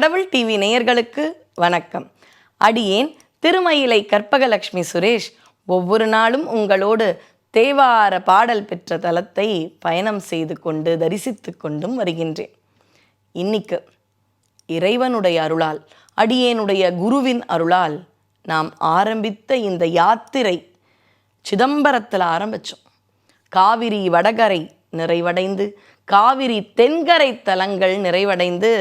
கடவுள் டிவி நேயர்களுக்கு வணக்கம். அடியேன் திருமயிலை கற்பகலட்சுமி சுரேஷ் ஒவ்வொரு நாளும் உங்களோடு தேவார பாடல் பெற்ற தலத்தை பயணம் செய்து கொண்டு தரிசித்து கொண்டும் வருகின்றேன். இன்னைக்கு இறைவனுடைய அருளால் அடியேனுடைய குருவின் அருளால் நாம் ஆரம்பித்த இந்த யாத்திரை சிதம்பரத்தில் ஆரம்பித்தோம் காவிரி வடகரை நிறைவடைந்து காவிரி தென்கரை தலங்கள் நிறைவடைந்து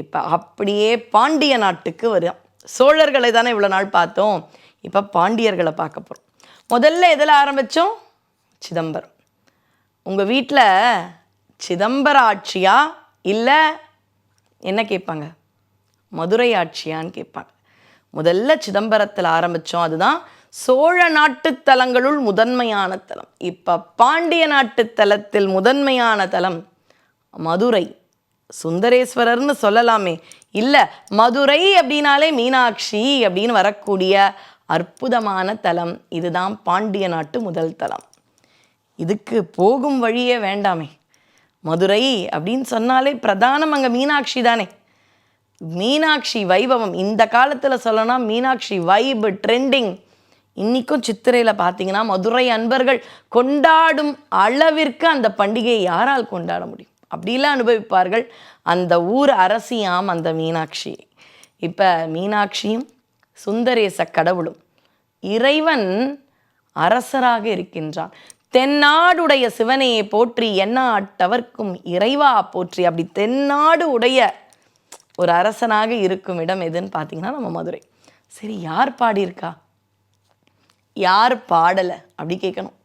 இப்போ அப்படியே பாண்டிய நாட்டுக்கு வரும் சோழர்களை தானே இவ்வளோ நாள் பார்த்தோம். இப்போ பாண்டியர்களை பார்க்க போகிறோம் முதல்ல எதில் ஆரம்பித்தோம் சிதம்பரம். உங்கள் வீட்டில் சிதம்பர ஆட்சியா இல்லை என்ன கேட்பாங்க? மதுரை ஆட்சியான்னு கேட்பாங்க. முதல்ல சிதம்பரத்தில் ஆரம்பித்தோம் அதுதான் சோழ நாட்டு தலங்களுள் முதன்மையான தலம். இப்போ பாண்டிய நாட்டு தலத்தில் முதன்மையான தலம் மதுரை. சுந்தரேஸ்வரர்னு சொல்லலாமே. இல்லை மதுரை அப்படின்னாலே மீனாட்சி அப்படின்னு வரக்கூடிய அற்புதமான தலம். இதுதான் பாண்டிய நாட்டு முதல் தலம். இதுக்கு போகும் வழியே வேண்டாமே. மதுரை அப்படின்னு சொன்னாலே பிரதானம் அங்கே மீனாட்சி தானே. மீனாட்சி வைபவம். இந்த காலத்தில் சொல்லணும்னா மீனாட்சி வைப் ட்ரெண்டிங் இன்றைக்கும் சித்திரையில் பார்த்தீங்கன்னா மதுரை அன்பர்கள் கொண்டாடும் அளவிற்கு அந்த பண்டிகையை யாரால் கொண்டாட முடியும்? அப்படிலாம் அனுபவிப்பார்கள். அந்த ஊர் அரசியாம் அந்த மீனாட்சி. இப்போ மீனாட்சியும் சுந்தரேச கடவுளும். இறைவன் அரசராக இருக்கின்றான். தென்னாடுடைய சிவனையை போற்றி எண்ணாட்டவர்க்கும் இறைவா போற்றி. அப்படி தென்னாடு உடைய ஒரு அரசனாக இருக்கும் இடம் எதுன்னு பார்த்தீங்கன்னா நம்ம மதுரை. சரி யார் பாடியிருக்கா? யார் பாடலை? அப்படி கேட்கணும்.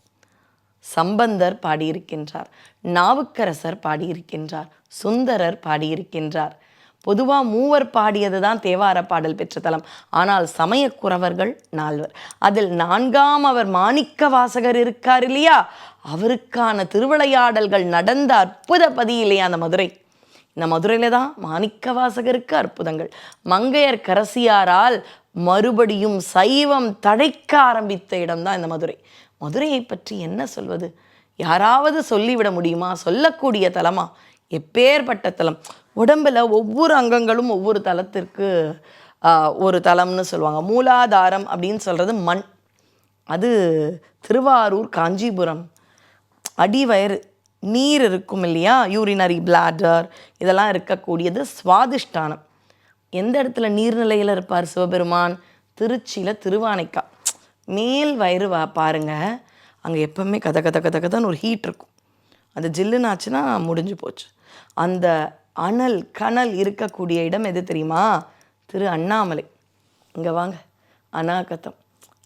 சம்பந்தர் பாடியிருக்கின்றார் நாவுக்கரசர் பாடியிருக்கின்றார் சுந்தரர் பாடியிருக்கின்றார். பொதுவாக மூவர் பாடியது தான் தேவார பாடல் பெற்ற தலம். ஆனால் சமயக்குறவர்கள் நால்வர். அதில் நான்காம் அவர் மாணிக்க வாசகர் இருக்கார் இல்லையா? அவருக்கான திருவிளையாடல்கள் நடந்த அற்புத பதி இல்லையா அந்த மதுரை. இந்த மதுரையில தான் மாணிக்க வாசகருக்கு அற்புதங்கள். மங்கையர் கரசியாரால் மறுபடியும் சைவம் தழைக்க ஆரம்பித்த இடம்தான் இந்த மதுரை. மதுரையை பற்றி என்ன சொல்வது? யாராவது சொல்லிவிட முடியுமா? சொல்லக்கூடிய தலமா? எப்பேற்பட்ட தலம்? உடம்பில் ஒவ்வொரு அங்கங்களும் ஒவ்வொரு தலத்திற்கு ஒரு தலம்னு சொல்லுவாங்க. மூலாதாரம் அப்படின்னு சொல்கிறது மண். அது திருவாரூர் காஞ்சிபுரம். அடிவயர் நீர் இருக்கும் இல்லையா? யூரினரி பிளாடர் இதெல்லாம் இருக்கக்கூடியது சுவாதிஷ்டானம். எந்த இடத்துல நீர்நிலையில் இருப்பார் சிவபெருமான்? திருச்சியில் திருவானைக்கா. மேல் வயிறு வா பாருங்க. அங்கே எப்பவுமே கத கத கத கதன்னு ஒரு ஹீட் இருக்கும். அந்த ஜில்லுன்னு ஆச்சுன்னா முடிஞ்சு போச்சு. அந்த அனல் கனல் இருக்கக்கூடிய இடம் எது தெரியுமா? திரு அண்ணாமலை. இங்கே வாங்க. அனாகத்தம்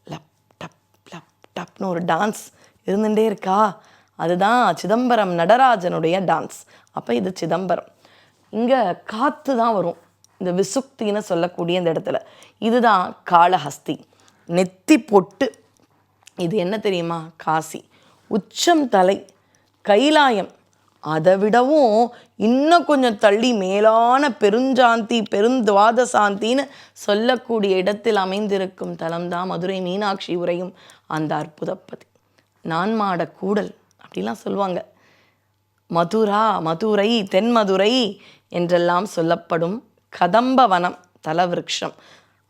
லப் டப் லப் டப்னு ஒரு டான்ஸ் இருந்துகிட்டே இருக்கா? அதுதான் சிதம்பரம் நடராஜனுடைய டான்ஸ் அப்போ இது சிதம்பரம். இங்கே காற்று தான் வரும். இந்த விசுக்தின்னு சொல்லக்கூடிய இந்த இடத்துல. இதுதான் காளஹஸ்தி. நெத்தி பொட்டு. இது என்ன தெரியுமா? காசி. உச்சம் தலை கைலாயம். அதை விடவும் இன்னும் கொஞ்சம் தள்ளி மேலான பெருஞ்சாந்தி பெருந்துவாதசாந்தின்னு சொல்லக்கூடிய இடத்தில் அமைந்திருக்கும் தலம்தான் மதுரை மீனாட்சி உரையும் அந்த அற்புதப்பதி நான்மாட கூடல் அப்படிலாம் சொல்லுவாங்க மதுரா மதுரை தென்மதுரை என்றெல்லாம் சொல்லப்படும் கதம்பவனம் தலவிருக்ஷம்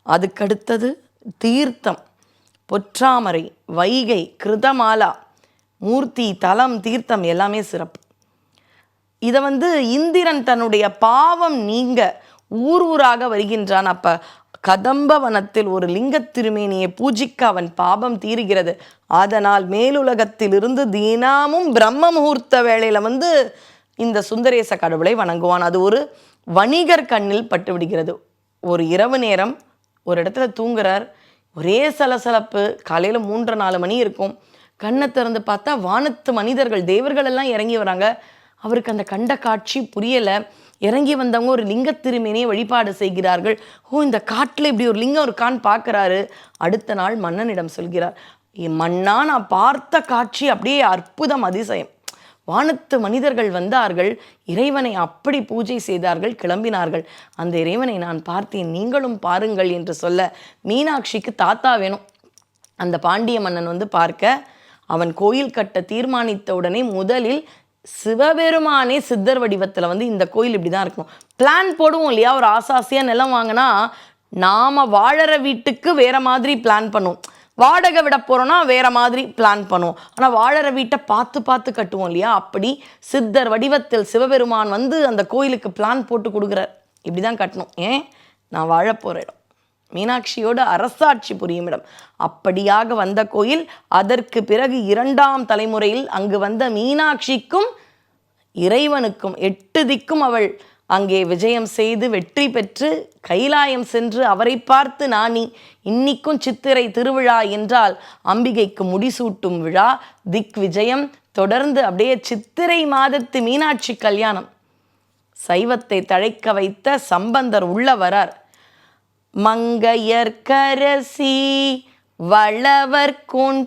அதுக்கடுத்தது தீர்த்தம் பொற்றாமரை வைகை கிருதமாலா மூர்த்தி தலம் தீர்த்தம் எல்லாமே சிறப்பு. இதை வந்து இந்திரன் தன்னுடைய பாவம் நீங்க ஊர் ஊராக வருகின்றான். அப்ப கதம்பவனத்தில் ஒரு லிங்கத் திருமேனியை பூஜிக்க அவன் பாபம் தீருகிறது. அதனால் மேலுலகத்திலிருந்து தினமும் பிரம்ம முகூர்த்த வேளையில வந்து இந்த சுந்தரேச கடவுளை வணங்குவான். அது ஒரு வணிகர் கண்ணில் பட்டுவிடுகிறது ஒரு இரவு நேரம் ஒரு இடத்துல தூங்குறார். ஒரே சலசலப்பு. காலையில் மூன்று நாலு மணி இருக்கும். கண்ணை திறந்து பார்த்தா வானத்து மனிதர்கள் தேவர்கள் எல்லாம் இறங்கி வராங்க. அவருக்கு அந்த கண்ட காட்சி புரியலை. இறங்கி வந்தவங்க ஒரு லிங்க திருமேனியை வழிபாடு செய்கிறார்கள். ஓ இந்த காட்டில் இப்படி ஒரு லிங்கம் இருக்கான்னு பார்க்குறாரு. அடுத்த நாள் மன்னனிடம் சொல்கிறார் மன்னா நான் பார்த்த காட்சி அப்படியே அற்புதம் அதிசயம். வானத்து மனிதர்கள் வந்தார்கள் இறைவனை அப்படி பூஜை செய்தார்கள் கிளம்பினார்கள். அந்த இறைவனை நான் பார்த்தேன் நீங்களும் பாருங்கள் என்று சொல்ல மீனாட்சிக்கு தாத்தா வேணும். அந்த பாண்டிய மன்னன் வந்து பார்க்க அவன் கோயில் கட்ட தீர்மானித்த உடனே முதலில் சிவபெருமானே சித்தர் வடிவத்தில் வந்து இந்த கோயில் இப்படி தான் இருக்கணும். பிளான் போடுவோம் இல்லையா? ஒரு ஆசாசியாக நிலம் வாங்கினா நாம் வாழற வீட்டுக்கு வேற மாதிரி பிளான் பண்ணுவோம். வாடகை விட போகிறோன்னா வேற மாதிரி பிளான் பண்ணுவோம். ஆனால் வாழற வீட்டை பார்த்து பார்த்து கட்டுவோம் இல்லையா? அப்படி சித்தர் வடிவத்தில் சிவபெருமான் வந்து அந்த கோயிலுக்கு பிளான் போட்டு கொடுக்குறார். இப்படி தான் கட்டணும். ஏன்? நான் வாழப்போகிற போகிற இடம். மீனாட்சியோட அரசாட்சி புரியும் இடம். அப்படியாக வந்த கோயில் அதற்கு பிறகு இரண்டாம் தலைமுறையில் அங்கு வந்த மீனாட்சிக்கும் இறைவனுக்கும் எட்டு திக்கும் அவள் அங்கே விஜயம் செய்து வெற்றி பெற்று கைலாயம் சென்று அவரை பார்த்து நாணி இன்னிக்கும் சித்திரை திருவிழா என்றால் அம்பிகைக்கு முடிசூட்டும் விழா திக் விஜயம் தொடர்ந்து அப்படியே சித்திரை மாதத்து மீனாட்சி கல்யாணம். சைவத்தை தழைக்க வைத்த சம்பந்தர் உள்ள வரார். மங்கையர்கரசி வளவர்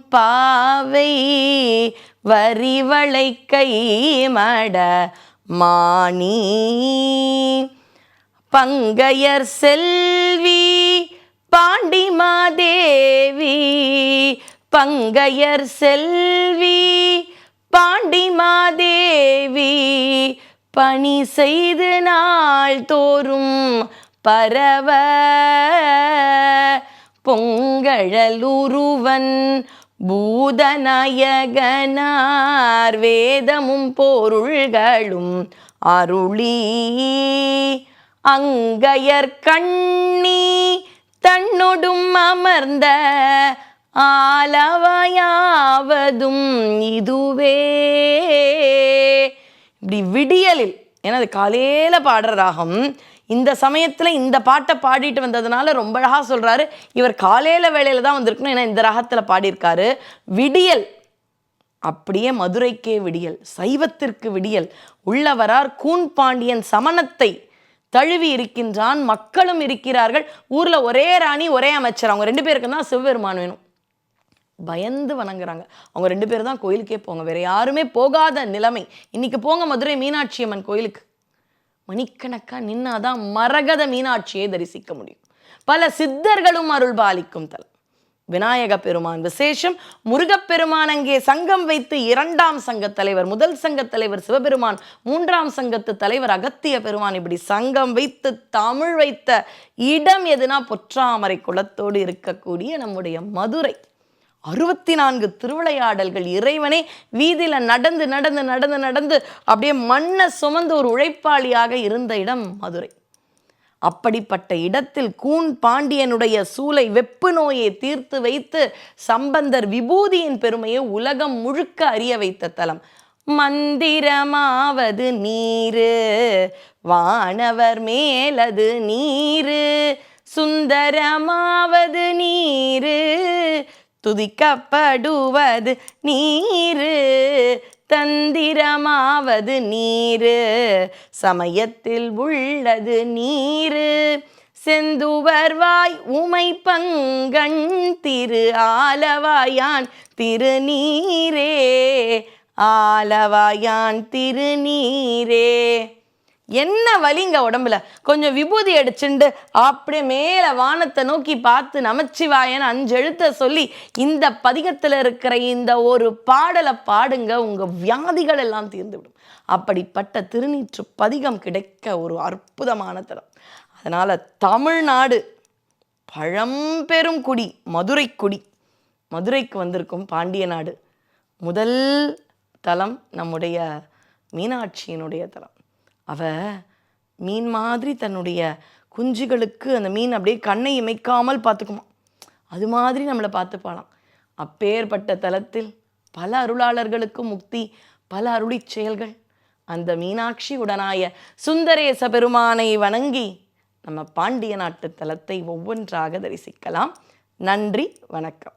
பாவை வரிவளை கை மட மாணி பங்கையர் செல்வி பாண்டிமாதேவி பங்கையர் செல்வி பாண்டிமாதேவி பணி செய்து நாள் தோறும் பரவ பொங்கழலுருவன் பூதநாயகனார் வேதமும் பொருள்களும் அருளி. அங்கையர் கண்ணி தன்னொடும் அமர்ந்த ஆலவையாவதும் இதுவே. இப்படி விடியலில் ஏன்னா அது காலையில் பாடுற ராகம் இந்த சமயத்தில் இந்த பாட்டை பாடிட்டு வந்ததுனால ரொம்ப அழகாக சொல்கிறாரு இவர் காலையில் வேலையில் தான் வந்திருக்கணும். ஏன்னா இந்த ராகத்தில் பாடியிருக்காரு. விடியல். அப்படியே மதுரைக்கே விடியல். சைவத்திற்கு விடியல். உள்ளவரார் கூன் பாண்டியன் சமணத்தை தழுவி இருக்கின்றான். மக்களும் இருக்கிறார்கள். ஊரில் ஒரே ராணி ஒரே அமைச்சர். அவங்க ரெண்டு பேருக்கு தான் சிவபெருமான் வேணும். பயந்து வணங்குறாங்க. அவங்க ரெண்டு பேரும் தான் கோயிலுக்கே போங்க. வேறு யாருமே போகாத நிலைமை. இன்றைக்கி போங்க மதுரை மீனாட்சி அம்மன் கோயிலுக்கு. மணிக்கணக்காக நின்னாதான் மரகத மீனாட்சியை தரிசிக்க முடியும். பல சித்தர்களும் அருள் பாலிக்கும் தலம். விநாயக பெருமான் விசேஷம் முருகப்பெருமான் அங்கே சங்கம் வைத்து இரண்டாம் சங்க தலைவர் முதல் சங்க தலைவர் சிவபெருமான் மூன்றாம் சங்கத்து தலைவர் அகத்திய பெருமான் இப்படி சங்கம் வைத்து தமிழ் வைத்த இடம் எதுனா பொற்றாமரை குளத்தோடு இருக்கக்கூடிய நம்முடைய மதுரை. அறுபத்தி நான்கு திருவிளையாடல்கள் இறைவனே வீதியில் நடந்து நடந்து நடந்து நடந்து அப்படியே மண்ணை சுமந்து ஒரு உழைப்பாளியாக இருந்த இடம் மதுரை. அப்படிப்பட்ட இடத்தில் கூன் பாண்டியனுடைய சூளை வெப்பு நோயை தீர்த்து வைத்து சம்பந்தர் விபூதியின் பெருமையை உலகம் முழுக்க அறிய வைத்த தலம். மந்திரமாவது நீரு வானவர் மேலது நீரு சுந்தரமாவது நீரு துதிக்கப்படுவது நீரு தந்திரமாவது நீரு. சமயத்தில் உள்ளது நீரு செந்துவர்வாய் உமை பங்கண் திரு ஆலவாயான் திருநீரே ஆலவாயான் திருநீரே. என்ன வலிங்க உடம்புல? கொஞ்சம் விபூதி அடிச்சுண்டு அப்படியே மேலே வானத்தை நோக்கி பார்த்து நமச்சிவாயன் அஞ்சு எழுத்த சொல்லி இந்த பதிகத்தில் இருக்கிற இந்த ஒரு பாடலை பாடுங்க உங்கள் வியாதிகள் எல்லாம் தீர்ந்துவிடும். அப்படிப்பட்ட திருநீற்று பதிகம் கிடைக்க ஒரு அற்புதமான தலம். அதனால் தமிழ்நாடு பழம்பெரும் குடி மதுரை குடி. மதுரைக்கு வந்திருக்கும் பாண்டிய நாடு முதல் தலம் நம்முடைய மீனாட்சியினுடைய தலம். அவ மீன் மாதிரி தன்னுடைய குஞ்சுகளுக்கு அந்த மீன் அப்படியே கண்ணை இமைக்காமல் பார்த்துக்குமா. அது மாதிரி நம்மளை பார்த்துப்பாளாம். அப்பேற்பட்ட தலத்தில் பல அருளாளர்களுக்கு முக்தி பல அருளிச் செயல்கள். அந்த மீனாட்சி உடனாய சுந்தரேச பெருமானை வணங்கி நம்ம பாண்டிய நாட்டு தலத்தை ஒவ்வொன்றாக தரிசிக்கலாம். நன்றி வணக்கம்.